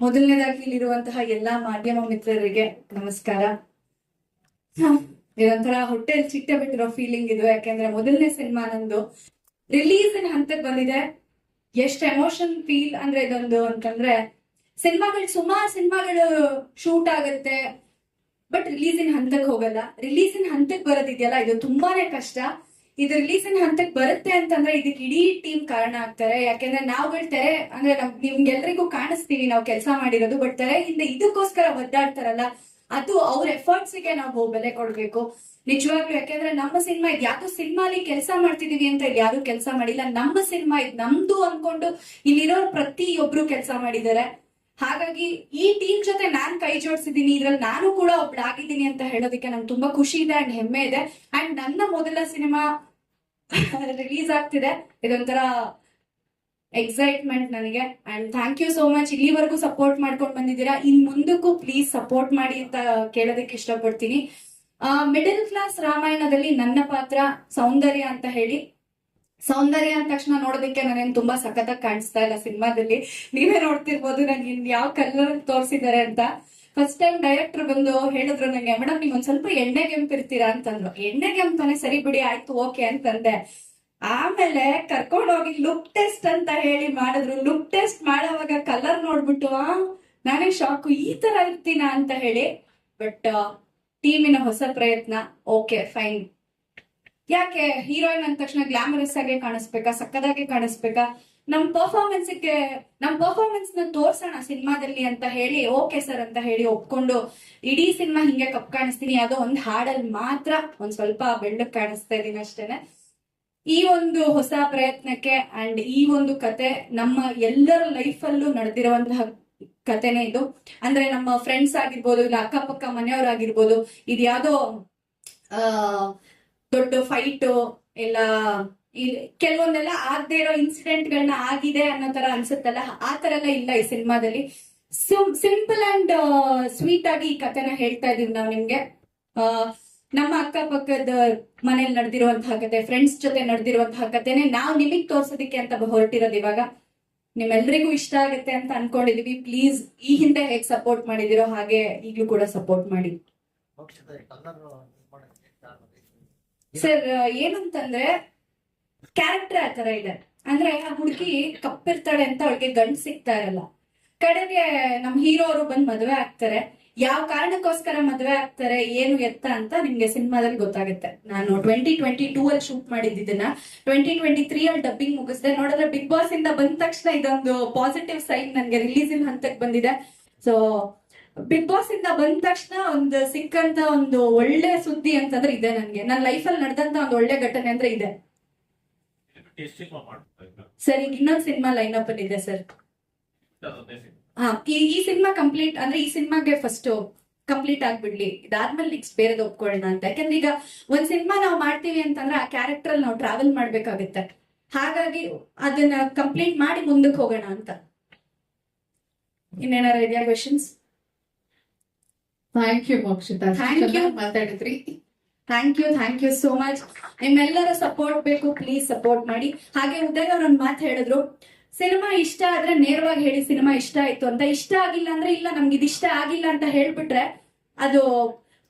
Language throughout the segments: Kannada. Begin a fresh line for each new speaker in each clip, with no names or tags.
ಮೊದಲನೇದಾಗಿ ಇಲ್ಲಿರುವಂತಹ ಎಲ್ಲಾ ಮಾಧ್ಯಮ ಮಿತ್ರರಿಗೆ ನಮಸ್ಕಾರ. ಇದೊಂಥರ ಹೊಟ್ಟೆಲ್ ಚಿಟ್ಟೆ ಬಿಟ್ಟಿರೋ ಫೀಲಿಂಗ್ ಇದು. ಯಾಕೆಂದ್ರೆ ಮೊದಲನೇ ಸಿನಿಮಾ ನಂದು ರಿಲೀಸ್ ಹಂತಕ್ಕೆ ಬಂದಿದೆ. ಎಷ್ಟು ಎಮೋಷನ್ ಫೀಲ್ ಅಂದ್ರೆ ಇದೊಂದು ಅಂತಂದ್ರೆ ಸಿನಿಮಾಗಳು ಸುಮಾರು ಸಿನಿಮಾಗಳು ಶೂಟ್ ಆಗುತ್ತೆ ಬಟ್ ರಿಲೀಸಿನ ಹಂತಕ್ಕೆ ಹೋಗಲ್ಲ. ರಿಲೀಸಿನ ಹಂತಕ್ಕೆ ಬರೋದಿದೆಯಲ್ಲ, ಇದು ತುಂಬಾನೇ ಕಷ್ಟ. ಇದು ರಿಲೀಸಿನ ಹಂತಕ್ಕೆ ಬರುತ್ತೆ ಅಂತಂದ್ರೆ ಇದಕ್ಕೆ ಇಡೀ ಟೀಮ್ ಕಾರಣ ಆಗ್ತಾರೆ. ಯಾಕೆಂದ್ರೆ ನಾವುಗಳು ತೆರೆ ಅಂದ್ರೆ ನಮ್ ನಿಮ್ಗೆಲ್ರಿಗೂ ಕಾಣಿಸ್ತೀವಿ ನಾವು ಕೆಲಸ ಮಾಡಿರೋದು ಬಟ್ ತೆರೆ ಹಿಂದೆ ಇದಕ್ಕೋಸ್ಕರ ಒದ್ದಾಡ್ತಾರಲ್ಲ, ಅದು ಅವ್ರ ಎಫರ್ಟ್ಸ್ಗೆ ನಾವು ಬೆಲೆ ಕೊಡ್ಬೇಕು. ನಿಜವಾಗ್ಲೂ ಯಾಕೆಂದ್ರೆ ನಮ್ಮ ಸಿನಿಮಾ ಇದು ಯಾವ್ದು ಸಿನಿಮಾಲಿ ಕೆಲಸ ಮಾಡ್ತಿದೀವಿ ಅಂತ ಇಲ್ಲಿ ಯಾರು ಕೆಲಸ ಮಾಡಿಲ್ಲ. ನಮ್ಮ ಸಿನಿಮಾ ಇದು ನಮ್ದು ಅನ್ಕೊಂಡು ಇಲ್ಲಿರೋ ಪ್ರತಿಯೊಬ್ರು ಕೆಲಸ ಮಾಡಿದ್ದಾರೆ. ಹಾಗಾಗಿ ಈ ಟೀಮ್ ಜೊತೆ ನಾನ್ ಕೈ ಜೋಡಿಸಿದೀನಿ ಇದ್ರಲ್ಲಿ ನಾನು ಕೂಡ ಒಬ್ಳಾಗಿದ್ದೀನಿ ಅಂತ ಹೇಳೋದಕ್ಕೆ ನಂಗೆ ತುಂಬಾ ಖುಷಿ ಇದೆ ಅಂಡ್ ಹೆಮ್ಮೆ ಇದೆ. ಅಂಡ್ ನನ್ನ ಮೊದಲ ಸಿನಿಮಾ ರಿಲೀಸ್ ಆಗ್ತಿದೆ. ಇದೊಂಥರ ಎಕ್ಸೈಟ್ಮೆಂಟ್ ನನಗೆ. And thank you so much ಇಲ್ಲಿವರೆಗೂ ಸಪೋರ್ಟ್ ಮಾಡ್ಕೊಂಡು ಬಂದಿದ್ದೀರಾ? ಇನ್ ಮುಂದಕ್ಕೂ ಪ್ಲೀಸ್ ಸಪೋರ್ಟ್ ಮಾಡಿ ಅಂತ ಕೇಳೋದಕ್ಕೆ ಇಷ್ಟಪಡ್ತೀನಿ. ಮಿಡಲ್ ಕ್ಲಾಸ್ ರಾಮಾಯಣದಲ್ಲಿ ನನ್ನ ಪಾತ್ರ ಸೌಂದರ್ಯ ಅಂತ ಹೇಳಿ. ಸೌಂದರ್ಯ ಅಂದ ತಕ್ಷಣ ನೋಡೋದಕ್ಕೆ ನಾನೇನ್ ತುಂಬಾ ಸಖತ್ತಾಗಿ ಕಾಣಿಸ್ತಾ ಇಲ್ಲ ಸಿನಿಮಾದಲ್ಲಿ. ನೀವೇ ನೋಡ್ತಿರ್ಬೋದು ನನ್ಗೆ ಯಾವ ಕಲರ್ ತೋರಿಸಿದ್ದಾರೆ ಅಂತ. ಫಸ್ಟ್ ಟೈಮ್ ಡೈರೆಕ್ಟರ್ ಬಂದು ಹೇಳಿದ್ರು ನಂಗೆ, ಮೇಡಮ್, ನೀವು ಒಂದ್ ಸ್ವಲ್ಪ ಎಣ್ಣೆ ಕೆಂಪಿರ್ತೀರಾ ಅಂತಂದ್ರು. ಎಣ್ಣೆ ಕೆಂಪನೆ ಸರಿ ಬಿಡಿ, ಆಯ್ತು, ಓಕೆ, ಅಂತಂದೆ. ಆಮೇಲೆ ಕರ್ಕೊಂಡು ಹೋಗಿ ಲುಕ್ ಟೆಸ್ಟ್ ಅಂತ ಹೇಳಿ ಮಾಡಿದ್ರು. ಲುಕ್ ಟೆಸ್ಟ್ ಮಾಡೋವಾಗ ಕಲರ್ ನೋಡ್ಬಿಟ್ಟು ನಾನೇ ಶಾಕು ಈ ತರ ಇರ್ತೀನ? ಅಂತ ಹೇಳಿ. ಬಟ್ ಟೀಮಿನ ಹೊಸ ಪ್ರಯತ್ನ, ಓಕೆ ಫೈನ್ ಯಾಕೆ, ಹೀರೋಯಿನ್ ಅಂದ ತಕ್ಷಣ ಗ್ಲಾಮರಸ್ ಆಗಿ ಕಾಣಿಸ್ಬೇಕಾ? ಸಕ್ಕದಾಗಿ ಕಾಣಿಸ್ಬೇಕಾ? ನಮ್ ಪರ್ಫಾರ್ಮೆನ್ಸ್ ನಮ್ ಪರ್ಫಾರ್ಮೆನ್ಸ್ನ ತೋರ್ಸೋಣ ಸಿನಿಮಾದಲ್ಲಿ ಅಂತ ಹೇಳಿ, ಓಕೆ ಸರ್ ಅಂತ ಹೇಳಿ ಒಪ್ಕೊಂಡು, ಇಡೀ ಸಿನಿಮಾ ಹಿಂಗೆ ಕಪ್ ಕಾಣಿಸ್ತೀನಿ ಯಾವುದೋ ಒಂದ್ ಹಾಡಲ್ಲಿ ಮಾತ್ರ, ಒಂದ್ ಸ್ವಲ್ಪ ಬೆಳ್ಳಕ್ ಕಾಣಿಸ್ತಾ ಇದೀನಿ ಅಷ್ಟೇನೆ. ಈ ಒಂದು ಹೊಸ ಪ್ರಯತ್ನಕ್ಕೆ ಅಂಡ್ ಈ ಒಂದು ಕತೆ ನಮ್ಮ ಎಲ್ಲರ ಲೈಫ್ ಅಲ್ಲೂ ನಡೆದಿರುವಂತಹ ಕತೆನೇ ಇದು. ಅಂದ್ರೆ ನಮ್ಮ ಫ್ರೆಂಡ್ಸ್ ಆಗಿರ್ಬೋದು, ಇಲ್ಲ ಅಕ್ಕಪಕ್ಕ ಮನೆಯವರಾಗಿರ್ಬೋದು, ಇದ್ಯಾವುದೋ ಯಾವ್ದೋ ಆ, ದೊಡ್ಡ ಫೈಟ್ ಇಲ್ಲ ಇಲ್- ಕೆಲವೊಂದೆಲ್ಲ ಆಗದೆ ಇರೋ ಇನ್ಸಿಡೆಂಟ್ ಗಳನ್ನ ಆಗಿದೆ ಅನ್ನೋ ತರ ಅನ್ಸುತ್ತಲ್ಲ? ಆ ತರ ಎಲ್ಲ ಇಲ್ಲ ಈ ಸಿನಿಮಾದಲ್ಲಿ. ಸಿಂಪಲ್ ಅಂಡ್ ಸ್ವೀಟ್ ಆಗಿ ಈ ಕಥೆನ ಹೇಳ್ತಾ ಇದೀವಿ ನಾವು ನಿಮ್ಗೆ. ನಮ್ಮ ಅಕ್ಕಪಕ್ಕದ ಮನೇಲಿ ನಡೆದಿರುವಂತಹ ಕತೆ ಫ್ರೆಂಡ್ಸ್ ಜೊತೆ ನಡೆದಿರುವಂತಹ ಕತೆನೆ ನಾವು ನಿಮಗ್ ತೋರ್ಸೋದಿಕ್ಕೆ ಅಂತ ಹೊರಟಿರೋದು ಇವಾಗ. ನಿಮ್ಮೆಲ್ರಿಗೂ ಇಷ್ಟ ಆಗುತ್ತೆ ಅಂತ ಅನ್ಕೊಂಡಿದೀವಿ. ಪ್ಲೀಸ್ ಈ ಹಿಂದೆ ಹೇಗ್ ಸಪೋರ್ಟ್ ಮಾಡಿದಿರೋ ಹಾಗೆ ಈಗಲೂ ಕೂಡ ಸಪೋರ್ಟ್ ಮಾಡಿ. ಸರ್ ಏನಂತಂದ್ರೆ ಕ್ಯಾರೆಕ್ಟರ್ ಆ ತರ ಇದೆ. ಅಂದ್ರೆ ಆ ಹುಡುಗಿ ಕಪ್ಪಿರ್ತಾಳೆ ಅಂತ ಅವಳಿಗೆ ಗಂಡ್ ಸಿಗ್ತಾ ಇರಲ್ಲ. ಕಡೆಗೆ ನಮ್ ಹೀರೋ ಅವರು ಬಂದ್ ಮದ್ವೆ ಆಗ್ತಾರೆ. ಯಾವ ಕಾರಣಕ್ಕೋಸ್ಕರ ಮದ್ವೆ ಆಗ್ತಾರೆ, ಏನು ಎತ್ತ ಅಂತ ನಿಮ್ಗೆ ಸಿನಿಮಾದಲ್ಲಿ ಗೊತ್ತಾಗುತ್ತೆ. ನಾನು ಟ್ವೆಂಟಿ ಟ್ವೆಂಟಿ ಟೂ ಅಲ್ಲಿ ಶೂಟ್ ಮಾಡಿದ್ದನ್ನ ಟ್ವೆಂಟಿ ಟ್ವೆಂಟಿ ತ್ರೀ ಅಲ್ಲಿ ಡಬ್ಬಿಂಗ್ ಮುಗಿಸ್ದೆ. ನೋಡಿದ್ರೆ ಬಿಗ್ ಬಾಸ್ ಇಂದ ಬಂದ ತಕ್ಷಣ ಇದೊಂದು ಪಾಸಿಟಿವ್ ಸೈನ್ ನನ್ಗೆ ರಿಲೀಸಿನ ಹಂತಕ್ಕೆ ಬಂದಿದೆ. ಸೊ ಬಿಗ್ ಬಾಸ್ ಇಂದ ಬಂದ ತಕ್ಷಣ ಒಂದು ಸಿಕ್ಕಂತ ಒಂದು ಒಳ್ಳೆ ಸುದ್ದಿ ಅಂತಂದ್ರೆ ಇದೆ ನನ್ಗೆ. ನನ್ನ ಲೈಫಲ್ಲಿ ನಡೆದಂತ ಒಂದು ಒಳ್ಳೆ ಘಟನೆ ಅಂದ್ರೆ ಇದೆ. ಸರ್ ಈಗ ಇನ್ನೊಂದು ಸಿನಿಮಾ ಲೈನ್ ಅಪ್ ಅಲ್ಲಿ ಇದೆ ಸರ್ ಹಾ ಈ ಈ ಸಿನಿಮಾ ಕಂಪ್ಲೀಟ್ ಅಂದ್ರೆ ಈ ಸಿನಿಮಾಗೆ ಫಸ್ಟ್ ಕಂಪ್ಲೀಟ್ ಆಗ್ಬಿಡ್ಲಿ. ಇದಾದ್ಮೇಲೆ ನೆಕ್ಸ್ಟ್ ಬೇರೆದು ಒಪ್ಕೊಳ್ಳೋಣ ಅಂತ. ಯಾಕಂದ್ರೆ ಈಗ ಒಂದ್ ಸಿನಿಮಾ ನಾವು ಮಾಡ್ತೀವಿ ಅಂತಂದ್ರೆ ಆ ಕ್ಯಾರೆಕ್ಟರ್ ಅಲ್ಲಿ ನಾವು ಟ್ರಾವೆಲ್ ಮಾಡ್ಬೇಕಾಗುತ್ತೆ. ಹಾಗಾಗಿ ಅದನ್ನ ಕಂಪ್ಲೀಟ್ ಮಾಡಿ ಮುಂದಕ್ಕೆ ಹೋಗೋಣ ಅಂತ. ಇನ್ನೇನಾರ ಇದೆಯಾ questions
thank you Mokshitha.
Thank
you ಮಾತಾಡಿದ್ರಿ.
Thank you thank you so much ನಿಮ್ಮೆಲ್ಲರ ಸಪೋರ್ಟ್ ಬೇಕು ಪ್ಲೀಸ್ ಸಪೋರ್ಟ್ ಮಾಡಿ. ಹಾಗೆ ಉದಯ್ ಅವ್ರ ಒಂದು ಮಾತು ಹೇಳಿದ್ರು, ಸಿನಿಮಾ ಇಷ್ಟ ಆದ್ರೆ ನೇರವಾಗಿ ಹೇಳಿ ಸಿನಿಮಾ ಇಷ್ಟ ಆಯ್ತು ಅಂತ. ಇಷ್ಟ ಆಗಿಲ್ಲ ಅಂದ್ರೆ ಇಲ್ಲ, ನಮ್ಗೆ ಇದು ಇಷ್ಟ ಆಗಿಲ್ಲ ಅಂತ ಹೇಳ್ಬಿಟ್ರೆ ಅದು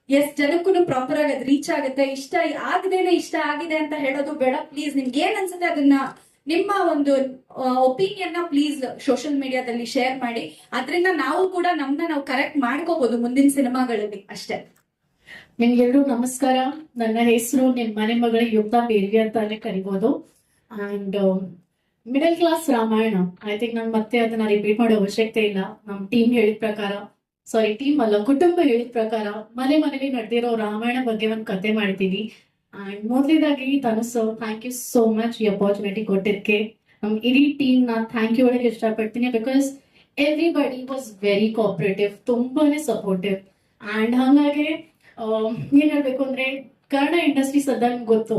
ಎಸ್ ಜನಕ್ಕೂ ಪ್ರಾಪರ್ ಆಗಿ ಅದು ರೀಚ್ ಆಗುತ್ತೆ. ಇಷ್ಟ ಆಗದೇನೆ ಇಷ್ಟ ಆಗಿದೆ ಅಂತ ಹೇಳೋದು ಬೇಡ ಪ್ಲೀಸ್ ನಿಮ್ಗೆ ಏನ್ ಅನ್ಸುತ್ತೆ ಅದನ್ನ ನಿಮ್ಮ ಒಂದು ಒಪಿನಿಯನ್ನ ಪ್ಲೀಸ್ ಸೋಷಿಯಲ್ ಮೀಡಿಯಾದಲ್ಲಿ ಶೇರ್ ಮಾಡಿ. ಅದರಿಂದ ನಾವು ಕೂಡ ನಮ್ನ ನಾವು ಕರೆಕ್ಟ್ ಮಾಡ್ಕೋಬಹುದು ಮುಂದಿನ ಸಿನಿಮಾಗಳಲ್ಲಿ ಅಷ್ಟೇ.
ನಿಮ್ಗೆಲ್ರೂ ನಮಸ್ಕಾರ. ನನ್ನ ಹೆಸರು ನಿಮ್ಮ ಮನೆ ಮಗಳ ಯುಕ್ತ ಬೇರ್ವಿ ಅಂತಾನೆ ಕರಿಬೋದು. And middle class Ramayana. I think ನಾನು ಮತ್ತೆ ಅದನ್ನ ರಿಪೀಟ್ ಮಾಡೋ ಅವಶ್ಯಕತೆ ಇಲ್ಲ. ನಮ್ ಟೀಮ್ ಹೇಳಿದ ಪ್ರಕಾರ ಸಾರಿ ಟೀಮ್ ಅಲ್ಲ, ಕುಟುಂಬ ಹೇಳಿದ ಪ್ರಕಾರ ಮನೆ ಮನೆಗೆ ನಡೆದಿರೋ ರಾಮಾಯಣ ಬಗ್ಗೆ ಒಂದು ಕತೆ ಮಾಡ್ತೀನಿ. ಅಂಡ್ ಮೊದಲೇದಾಗಿ ತನಸು ಥ್ಯಾಂಕ್ ಯು ಸೋ ಮಚ್ ಈ ಅಪಾರ್ಚುನಿಟಿ ಕೊಟ್ಟಿದ್ದಕ್ಕೆ ನಮ್ ಇಡೀ ಟೀಮ್ ನಾ ಥ್ಯಾಂಕ್ ಯು ಹೇಳಕ್ ಇಷ್ಟಪಡ್ತೀನಿ because everybody was very cooperative ತುಂಬಾನೇ ಸಪೋರ್ಟಿವ್ ಅಂಡ್ ಹಾಗಾಗಿ ಏನ್ ಹೇಳ್ಬೇಕು ಅಂದ್ರೆ ಕನ್ನಡ ಇಂಡಸ್ಟ್ರಿ ಸದಾ ಗೊತ್ತು.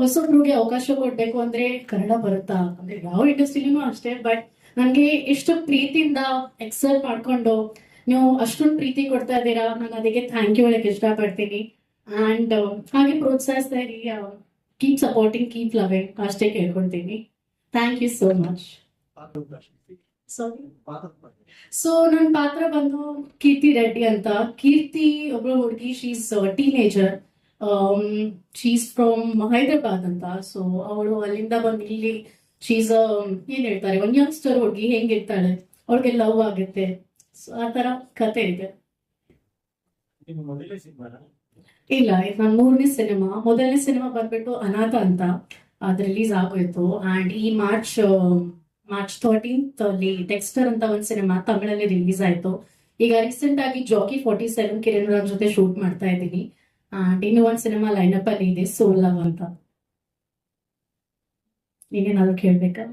ಹೊಸೊಬ್ರಿಗೆ ಅವಕಾಶ ಕೊಡ್ಬೇಕು ಅಂದ್ರೆ ಕನ್ನಡ ಬರುತ್ತಾ? ಅಂದ್ರೆ ಯಾವ ಇಂಡಸ್ಟ್ರಿನೂ ಅಷ್ಟೇ ಬಟ್ ನನ್ಗೆ ಎಷ್ಟು ಪ್ರೀತಿಯಿಂದ ಎಕ್ಸೆಲ್ ಮಾಡ್ಕೊಂಡು ನೀವು ಅಷ್ಟೊಂದು ಪ್ರೀತಿ ಕೊಡ್ತಾ ಇದ್ದೀರಾ, ನಾನು ಅದಕ್ಕೆ ಥ್ಯಾಂಕ್ ಯು ಹೇಳಕ್ ಇಷ್ಟಪಡ್ತೀನಿ. ಅಂಡ್ ಹಾಗೆ ಪ್ರೋತ್ಸಾಹಿಸ್ತಾ ಇರಿ ಕೀಪ್ ಸಪೋರ್ಟಿಂಗ್ ಕೀಪ್ ಲವಿಂಗ್ ಅಷ್ಟೇ ಕೇಳ್ಕೊಳ್ತೀನಿ. Thank you so much sorry so ನನ್ನ ಪಾತ್ರ ಬಂದು ಕೀರ್ತಿ ರೆಡ್ಡಿ ಅಂತ. ಕೀರ್ತಿ ಒಬ್ಳು ಹುಡುಗಿ she's teenager she's from Hyderabad ಅಂತ. ಸೊ ಅವಳು ಅಲ್ಲಿಂದ ಬಂದು ಇಲ್ಲಿ ಶೀಸ್ ಏನ್ ಹೇಳ್ತಾರೆ ಒಂದ್ ಯಂಗ್ಸ್ಟರ್ ಹುಡುಗಿ ಹೆಂಗಿರ್ತಾಳೆ ಅವಳಿಗೆ ಲವ್ ಆಗುತ್ತೆ. ಸೊ ಆ ತರ ಕತೆ ಇದೆ. ಇಲ್ಲ ಇದು ನನ್ನ ಮೂರನೇ ಸಿನಿಮಾ. ಮೊದಲನೇ ಸಿನಿಮಾ ಬಂದ್ಬಿಟ್ಟು ಅನಾಥ ಅಂತ. ಅದು ರಿಲೀಸ್ ಆಗೋಯ್ತು. ಅಂಡ್ ಈ ಮಾರ್ಚ್ ಮಾರ್ಚ್ ಥರ್ಟೀನ್ತ್ ಅಲ್ಲಿ ಡೆಕ್ಸ್ಟರ್ ಅಂತ ಒಂದು ಸಿನಿಮಾ ತಮಿಳಲ್ಲಿ ರಿಲೀಸ್ ಆಯ್ತು. ಈಗ ರೀಸೆಂಟ್ ಆಗಿ Jackie forty seven Kiran Rao ಜೊತೆ ಶೂಟ್ ಮಾಡ್ತಾ ಇದ್ದೀನಿ. ಅಂಡ್ ಇನ್ನೂ ಒಂದು ಸಿನಿಮಾ ಲೈನಪ್ ಅಲ್ಲಿ ಇದೆ ಸೋಲ್ ಲವ್ ಅಂತ. ನೀನೇನಾದ್ರು ಕೇಳ್ಬೇಕಾ?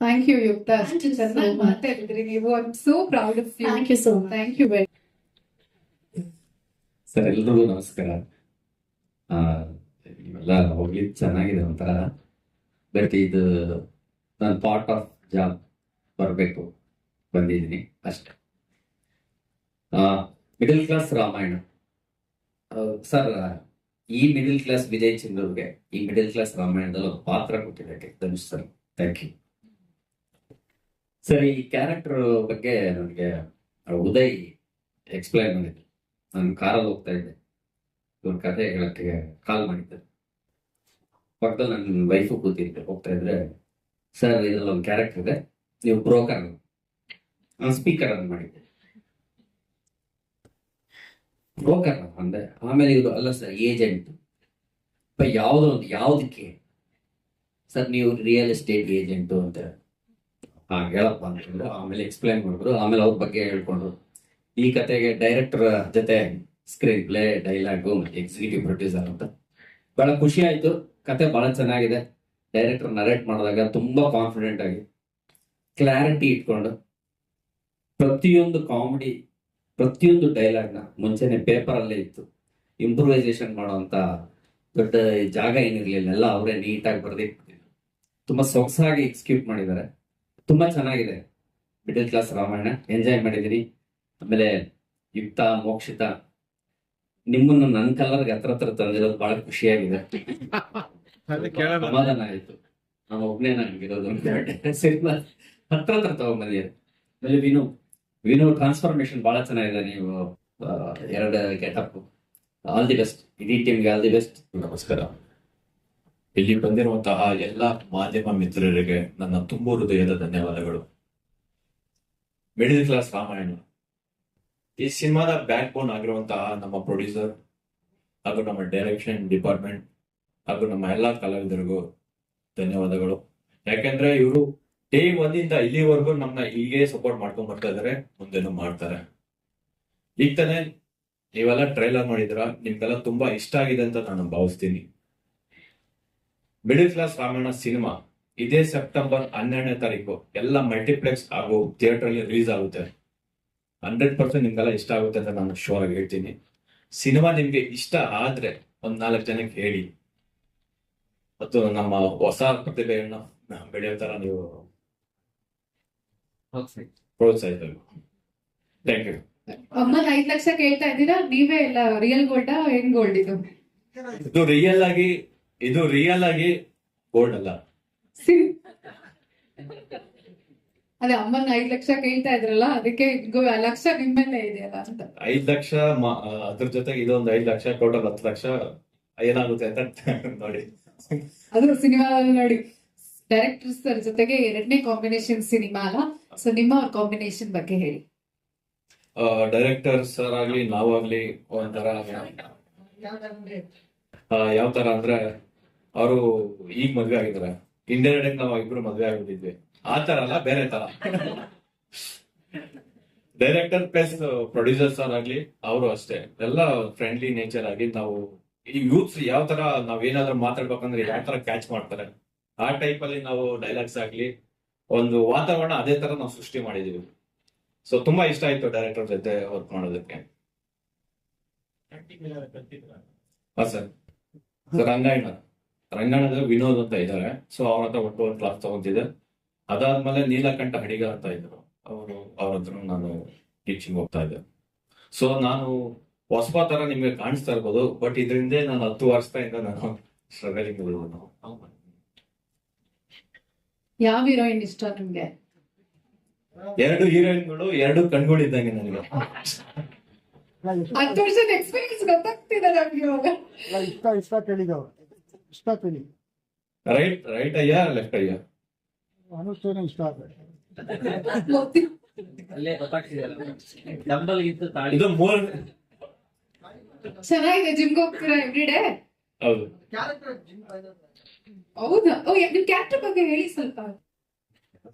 ಥ್ಯಾಂಕ್ ಯು ಯುಕ್ತ ಅಷ್ಟು ಚೆನ್ನಾಗಿ. ಮಾತಾಡಿದ್ರಿ ನೀವು. I am so proud of you
thank you so much
thank you very
sir ಎಲ್ರಿಗೂ ನಮಸ್ಕಾರ. ನೀವೆಲ್ಲ ಹೋಗ್ಲಿಕ್ಕೆ ಚೆನ್ನಾಗಿದೆ ಒಂಥರ. ಬಟ್ ಇದು ನನ್ನ ಪಾರ್ಟ್ ಆಫ್ ಜಾಬ್ ಬರಬೇಕು ಬಂದಿದ್ದೀನಿ ಅಷ್ಟೆ. Middle class Ramayana. ಸರ್ ಈ ಮಿಡಲ್ ಕ್ಲಾಸ್ ವಿಜಯ್ ಚಂದ್ರವ್ರಿಗೆ ಈ ಮಿಡಲ್ ಕ್ಲಾಸ್ ರಾಮಾಯಣದಲ್ಲಿ ಒಂದು ಪಾತ್ರ ಕೊಟ್ಟಿದ್ದಕ್ಕೆ Dhanush sir thank you sir, ಈ ಕ್ಯಾರೆಕ್ಟರ್ ಬಗ್ಗೆ ನನಗೆ ಉದಯ್ ಎಕ್ಸ್ಪ್ಲೈನ್ ಮಾಡಿದ್ರು. ನಾನು ಕಾರಲ್ಲಿ ಹೋಗ್ತಾ ಇದ್ದೆ. ಇವ್ರ ಕತೆ ಹೇಳಕ್ಕೆ ಕಾಲ್ ಮಾಡಿದ್ದೆ. ಪಕ್ಕದಲ್ಲಿ ನನ್ನ ವೈಫು ಕೂತಿದ್ದೆ ಹೋಗ್ತಾ ಇದ್ರೆ ಸರ್ ಇದ್ರಲ್ಲಿ ಒಂದು ಕ್ಯಾರೆಕ್ಟರ್ ಇದೆ. ನೀವು ಬ್ರೋಕರ್ ಸ್ಪೀಕರ್ ಅಂತ ಮಾಡಿದ್ದೆ ಬ್ರೋಕರ್ ಅಂದೆ ಆಮೇಲೆ ಇವರು ಅಲ್ಲ ಸರ್ ಏಜೆಂಟ್ ಯಾವುದೋ ಒಂದು, ಯಾವುದಕ್ಕೆ? ಸರ್ ನೀವು ರಿಯಲ್ ಎಸ್ಟೇಟ್ ಏಜೆಂಟು ಅಂತ ಹೇಳಪ್ಪ ಅಂತಂದ್ರು ಆಮೇಲೆ ಎಕ್ಸ್ಪ್ಲೈನ್ ಮಾಡಿದ್ರು. ಆಮೇಲೆ ಅವ್ರ ಬಗ್ಗೆ ಹೇಳ್ಕೊಂಡ್ರು ಈ ಕತೆಗೆ ಡೈರೆಕ್ಟರ್ ಜೊತೆ ಸ್ಕ್ರೀನ್ ಪ್ಲೇ ಡೈಲಾಗು ಮತ್ತೆ ಎಕ್ಸಿಕ್ಯೂಟಿವ್ ಪ್ರೊಡ್ಯೂಸರ್ ಅಂತ. ಬಹಳ ಖುಷಿ ಆಯ್ತು. ಕತೆ ಬಹಳ ಚೆನ್ನಾಗಿದೆ. ಡೈರೆಕ್ಟರ್ ನರೇಟ್ ಮಾಡಿದಾಗ ತುಂಬಾ ಕಾನ್ಫಿಡೆಂಟ್ ಆಗಿ ಕ್ಲಾರಿಟಿ ಇಟ್ಕೊಂಡು ಪ್ರತಿಯೊಂದು ಕಾಮಿಡಿ ಪ್ರತಿಯೊಂದು ಡೈಲಾಗ್ನ ಮುಂಚೆನೆ ಪೇಪರ್ ಅಲ್ಲೇ ಇತ್ತು. ಇಂಪ್ರೂವೈಸೇಷನ್ ಮಾಡುವಂತ ದೊಡ್ಡ ಜಾಗ ಏನಿರ್ಲಿಲ್ಲ, ಎಲ್ಲ ಅವರೇ ನೀಟಾಗಿ ಬರೆದಿಟ್ಟಿದ್ರು ತುಂಬಾ ಸೊಗಸಾಗಿ ಎಕ್ಸಿಕ್ಯೂಟ್ ಮಾಡಿದ್ದಾರೆ. ತುಂಬಾ ಚೆನ್ನಾಗಿದೆ. ಮಿಡಲ್ ಕ್ಲಾಸ್ ರಾಮಾಯಣ ಎಂಜಾಯ್ ಮಾಡಿದ್ದೀನಿ. ಆಮೇಲೆ ಯುಕ್ತ, ಮೋಕ್ಷಿತ, ನಿಮ್ಮನ್ನು ನನ್ನ ಕಲರ್ಗೆ ಹತ್ರ ಹತ್ರ ತಂದಿರೋದು ಬಹಳ ಖುಷಿಯಾಗಿದೆ. ಸಮಾಧಾನ ಆಯ್ತು. ನಾನು ಒಬ್ನೇ ನನ್ಗಿರೋದು ಸಿನಿಮಾ ಹತ್ರ ಹತ್ರ ತಗೊಂಡ್ಬಂದಿದೆ ಆಮೇಲೆ ವಿನು. ವಿನು ಟ್ರಾನ್ಸ್ಫಾರ್ಮೇಶನ್ ಬಹಳ ಚೆನ್ನಾಗಿದೆ. ನೀವು ಎರಡು ಗೆಟಪ್ ಆಲ್ ದಿ ಬೆಸ್ಟ್ ಇಡೀ ಟೀಮ್ಗೆ ಆಲ್ ದಿ ಬೆಸ್ಟ್
ನಮಸ್ಕಾರ. ಇಲ್ಲಿ ಬಂದಿರುವಂತಹ ಎಲ್ಲ ಮಾಧ್ಯಮ ಮಿತ್ರರಿಗೆ ನನ್ನ ತುಂಬ ಹೃದಯದ ಧನ್ಯವಾದಗಳು. Middle class Ramayana. ಈ ಸಿನಿಮಾದ ಬ್ಯಾಕ್ ಬೋನ್ ಆಗಿರುವಂತಹ ನಮ್ಮ ಪ್ರೊಡ್ಯೂಸರ್ ಹಾಗೂ ನಮ್ಮ ಡೈರೆಕ್ಷನ್ ಡಿಪಾರ್ಟ್ಮೆಂಟ್ ಹಾಗೂ ನಮ್ಮ ಎಲ್ಲಾ ಕಲಾವಿದರಿಗೂ ಧನ್ಯವಾದಗಳು. ಯಾಕೆಂದ್ರೆ ಇವರು ಡೇ ಒಂದಿಂದ ಇಲ್ಲಿವರೆಗೂ ನಮ್ಮನ್ನ ಹೀಗೆ ಸಪೋರ್ಟ್ ಮಾಡ್ಕೊಂಡ್ ಬರ್ತಾ ಇದಾರೆ, ಮುಂದೆನೂ ಮಾಡ್ತಾರೆ. ಈಗ ತಾನೇ ನೀವೆಲ್ಲ ಟ್ರೈಲರ್ ನೋಡಿದ್ರ ನಿಮ್ಗೆಲ್ಲ ತುಂಬಾ ಇಷ್ಟ ಆಗಿದೆ ಅಂತ ನಾನು ಭಾವಿಸ್ತೀನಿ. ಮಿಡಿಲ್ ಕ್ಲಾಸ್ ರಾಮಾಯಣ ಸಿನಿಮಾ ಇದೇ ಸೆಪ್ಟೆಂಬರ್ ಹನ್ನೆರಡನೇ ತಾರೀಕು ಎಲ್ಲ ಮಲ್ಟಿಪ್ಲೆಕ್ಸ್ ಹಾಗೂ ಥಿಯೇಟರ್ ಅಲ್ಲಿ ರಿಲೀಸ್ ಆಗುತ್ತೆ. ಹಂಡ್ರೆಡ್ ಪರ್ಸೆಂಟ್ ನಿಮ್ಗೆಲ್ಲ ಇಷ್ಟ ಆಗುತ್ತೆ ಅಂತ ನಾನು ಶೋರ್ ಆಗಿ ಹೇಳ್ತೀನಿ. ಸಿನಿಮಾ ನಿಮ್ಗೆ ಇಷ್ಟ ಆದ್ರೆ ಒಂದ್ ನಾಲ್ಕು ಜನಕ್ಕೆ ಹೇಳಿ. ಮತ್ತು ನಮ್ಮ ಹೊಸ ಪ್ರತಿಭೆಯನ್ನು ಬೆಳೆಯೋ ತರ ನೀವು ಪ್ರೋತ್ಸಾಹಿಸಬೇಕು. ಥ್ಯಾಂಕ್ ಯು
ಅಮ್ಮನ ಐದ್ ಲಕ್ಷ ಕೇಳ್ತಾ ಇದ್ದೀರಾ? ನೀವೇ ಇಲ್ಲ ರಿಯಲ್ ಗೋಲ್ಡ್ ಹೆಂಗ್ ಗೋಲ್ಡ್ ಇದು?
ಇದು ರಿಯಲ್ ಆಗಿ ಇದು ರಿಯಲ್ ಆಗಿ ಗೋಲ್ಡ್ ಅಲ್ಲ.
ಅದೇ ಅಮ್ಮನ ಐದ್ ಲಕ್ಷ ಕೇಳ್ತಾ ಇದ್ರಲ್ಲ ಅದಕ್ಕೆ ಲಕ್ಷ ನಿಮ್ಮೇಲೆ ಇದೆಯಲ್ಲ ಅಂತ.
ಐದ್ ಲಕ್ಷ ಅದ್ರ ಜೊತೆಗೆ ಇದೊಂದು ಐದ್ ಲಕ್ಷ ಟೋಟಲ್ ಹತ್ತು ಲಕ್ಷ ಏನಾಗುತ್ತೆ ಅಂತ ನೋಡಿ.
ಅದು ಸಿನಿಮಾ ನೋಡಿ. ಡೈರೆಕ್ಟರ್ಸ್ ಜೊತೆಗೆ ಎರಡನೇ ಕಾಂಬಿನೇಷನ್ ಸಿನಿಮಾ ಅಲ್ಲ? ಸೊ ನಿಮ್ಮ ಕಾಂಬಿನೇಷನ್ ಬಗ್ಗೆ ಹೇಳಿ.
ಡೈರೆಕ್ಟರ್ ಸರ್ ಆಗ್ಲಿ ನಾವಾಗ್ಲಿ ಒಂಥರ ಯಾವ ತರ ಅಂದ್ರೆ ಅವರು ಈಗ ಮದ್ವೆ ಆಗಿದ್ದಾರೆ ಇಂಡೈರೆಕ್ಟ್ ನಾವ್ ಇಬ್ರು ಮದ್ವೆ ಆಗಿಬಿಟ್ಟಿದ್ವಿ. ಆ ತರ ಅಲ್ಲ ಬೇರೆ ತರ. ಡೈರೆಕ್ಟರ್ ಪ್ಲಸ್ ಪ್ರೊಡ್ಯೂಸರ್ ಸರ್ ಆಗ್ಲಿ ಅವರು ಅಷ್ಟೇ. ಎಲ್ಲ ಫ್ರೆಂಡ್ಲಿ ನೇಚರ್ ಆಗಿ ನಾವು ಈ ಯೂತ್ಸ್ ಯಾವ ತರ ನಾವ್ ಏನಾದ್ರು ಮಾತಾಡ್ಬೇಕಂದ್ರೆ ಯಾವ ತರ ಕ್ಯಾಚ್ ಮಾಡ್ತಾರೆ? ಆ ಟೈಪ್ ಅಲ್ಲಿ ನಾವು ಡೈಲಾಗ್ಸ್ ಆಗ್ಲಿ ಒಂದು ವಾತಾವರಣ ಅದೇ ತರ ನಾವು ಸೃಷ್ಟಿ ಮಾಡಿದೀವಿ. ಸೊ ತುಂಬಾ ಇಷ್ಟ ಆಯ್ತು ಡೈರೆಕ್ಟರ್ ಜೊತೆ ವರ್ಕ್ ಮಾಡೋದಕ್ಕೆ. ಹಾ ಸರ್ ರಂಗಾಯಣ. ರಂಗಾಯಣದಲ್ಲಿ ವಿನೋದ್ ಅಂತ ಇದ್ದಾರೆ ಸೊ ಅವ್ರ ಹತ್ರ ಒಟ್ಟು ಒಂದು ಕ್ಲಾಸ್ ತಗೊಂತಿದ್ದೆ ಅದಾದ್ಮೇಲೆ ನೀಲಕಂಠ ಹಡಿಗ ಅಂತ ಇದ್ರು. ಅವರು ಅವ್ರ ಹತ್ರ ನಾನು ಟೀಚಿಂಗ್ ಹೋಗ್ತಾ ಇದ್ದೆ. ಸೊ ನಾನು ಹೊಸಬ ತರ ನಿಮ್ಗೆ ಕಾಣಿಸ್ತಾ ಇರ್ಬೋದು ಬಟ್ ಇದರಿಂದ ನಾನು ಹತ್ತು ವರ್ಷದಿಂದ ನಾನು ಸ್ಟ್ರಗಲಿಂಗ್
ಯಾವ ಹೀರೋಯಿನ್ ಇಷ್ಟ ನಿಮ್ಗೆ?
ಎರಡು ಹೀರೋಯಿನ್ಗಳು ಎರಡು ಕಣ್ಗಳಿದ್ದಂಗೆ ನನಗೆ.
ಹತ್ತು ವರ್ಷದ ಎಕ್ಸ್ಪೀರಿಯನ್ಸ್ ಗೊತ್ತಾಗ್ತಿದೆ ನಮ್ಗೆ ಇವಾಗ.
ಇಷ್ಟ ಇಷ್ಟ ಕೇಳಿದವು ಇಷ್ಟ ಕೇಳಿ.
ರೈಟ್ ರೈಟ್ ಅಯ್ಯ ಲೆಫ್ಟ್ ಅಯ್ಯ?
ಅನುಷ್ಠಾನ ಇಷ್ಟ.
ಅಲ್ಲೇ ಡಂಬಲ್
ಇದು ಮೂರ್
ಚೆನ್ನಾಗಿದೆ ಜಿಮ್ ಹೋಗ್ತೀರಾ ಎವ್ರಿ ಡೇ
ಹೌದು.
ಹೌದಾ? ಓ ನಿಮ್ ಕ್ಯಾರೆಕ್ಟರ್ ಬಗ್ಗೆ ಹೇಳಿ ಸ್ವಲ್ಪ.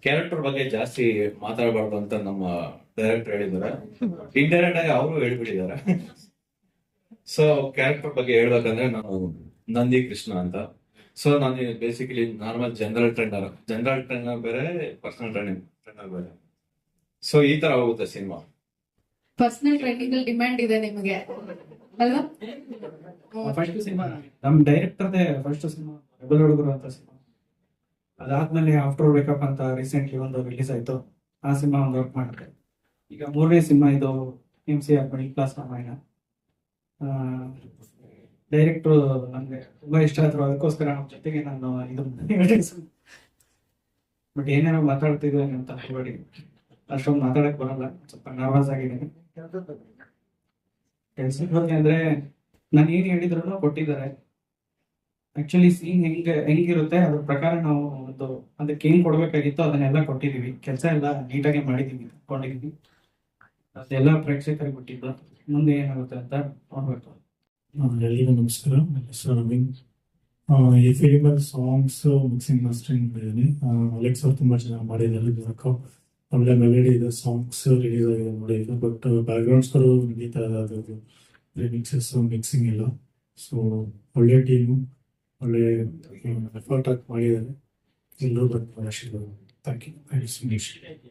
ಕ್ಯಾರೆಕ್ಟರ್ ಬಗ್ಗೆ ಜಾಸ್ತಿ ಮಾತಾಡಬಾರ್ದು ಅಂತ ನಮ್ಮ ಡೈರೆಕ್ಟರ್ ಹೇಳಿದ್ದಾರೆ. ಇಂಡೈರೆಕ್ಟ್ ಆಗಿ ಅವರು ಹೇಳ್ಬಿಟ್ಟಿದ್ದಾರೆ. ಸೊ ಕ್ಯಾರೆಕ್ಟರ್ ಬಗ್ಗೆ ಹೇಳ್ಬೇಕಂದ್ರೆ ನಾನು ನಂದಿ ಕೃಷ್ಣ ಅಂತ. ಸೊ ನಾನು basically normal general trainer general trainer ಬೇರೆ ಪರ್ಸನಲ್ ಟ್ರೈನಿಂಗ್ ಟ್ರೈನರ್ ಬೇರೆ. ಸೊ ಈ ತರ ಹೋಗುತ್ತೆ ಸಿನಿಮಾ
ಪರ್ಸನಲ್ ಟ್ರೈನಿಂಗ್ ಡಿಮ್ಯಾಂಡ್ ಇದೆ ನಿಮಗೆ.
ಫಸ್ಟ್ ಸಿನಿಮಾ ನಮ್ ಡೈರೆಕ್ಟರ್ದೇ ಫಸ್ಟ್ ಸಿನಿಮಾ ಹುಡುಗರು ಅಂತ ಸಿನಿಮಾ ಅದಾದ್ಮೇಲೆ ಆಫ್ಟರ್ ಬ್ರೇಕಪ್ ಅಂತ ರೀಸೆಂಟ್ಲಿ ಒಂದು ರಿಲೀಸ್ ಆಯ್ತು. ಆ ಸಿನಿಮಾ ಒಂದು ವರ್ಕ್ ಮಾಡಿದೆ. ಈಗ ಮೂರನೇ ಸಿನಿಮಾ ಇದು M C R middle class Ramayana. Director ನನಗೆ ತುಂಬಾ ಇಷ್ಟ ಆದ್ರು, ಅದಕ್ಕೋಸ್ಕರ ನಮ್ಮ ಜೊತೆಗೆ ನಾನು ಇದು ಬಟ್ ಏನೇನೋ ಮಾತಾಡ್ತಿದ್ದೇನೆ ಅಂತ ಹೇಳಿ ಅಷ್ಟೊಂದು ಮಾತಾಡಕ್ಕೆ ಬರಲ್ಲ. ಸ್ವಲ್ಪ ನರ್ವಸ್ ಆಗಿದ್ದೀನಿ. ಬಗ್ಗೆ ಅಂದ್ರೆ ನಾನು ಏನ್ ಹೇಳಿದ್ರು ಕೊಟ್ಟಿದ್ದಾರೆ. ಆಕ್ಚುಲಿ ಸೀನ್ ಹೆಂಗ್, ಹೆಂಗಿರುತ್ತೆ, ಅದ್ರ ಪ್ರಕಾರ ನಾವು ಒಂದು, ಅದಕ್ಕೆ ಏನ್ ಕೊಡ್ಬೇಕಾಗಿತ್ತು ಅದನ್ನೆಲ್ಲ ಕೊಟ್ಟಿದೀವಿ. ಕೆಲಸ ಎಲ್ಲ ನೀಟಾಗಿ ಮಾಡಿದೀವಿ ಕೊಂಡಿದೀವಿ ಅದೆಲ್ಲ ಪ್ರೇಕ್ಷಕರಿಗೆ ಬಿಟ್ಟಿದ್ದು. ಮುಂದೆ ಏನಾಗುತ್ತೆ ಅಂತ ನೋಡ್ಬೇಕು.
ಎಲ್ಲರಿಗೂ ನಮಸ್ಕಾರ. ಈ ಸಾಂಗ್ಸ್ ಮಿಕ್ಸಿಂಗ್ ಮಾಸ್ಟರಿಂಗ್ ಮಾಡಿದ್ದೀನಿ. ಅಲೆಕ್ಸ್ ಅವ್ರು ತುಂಬಾ ಚೆನ್ನಾಗಿ ಮಾಡಿದ್ದಾರೆ. ಒಳ್ಳೆ ಮೆಲಡಿ ಇದೆ ಸಾಂಗ್ಸ್ ರಿಲೀಸ್ ಆಗಿದೆ ನೋಡಿ. ಇದು ಬಟ್ ಬ್ಯಾಕ್ಗ್ರೌಂಡ್ಸ್ಗಳು ನಡೀತಾ ಇದೆ. ಅದು ರಿಮಿಕ್ಸಸ್ ಮಿಕ್ಸಿಂಗ್ ಇಲ್ಲ ಸೊ ಒಳ್ಳೆ ಟೀಮು ಒಳ್ಳೆ ಎಫರ್ಟ್ ಹಾಕಿ ಮಾಡಿದ್ದಾರೆ. ಎಲ್ಲರೂ ಬಂದು ಥ್ಯಾಂಕ್ ಯು ಥ್ಯಾಂಕ್ ಯು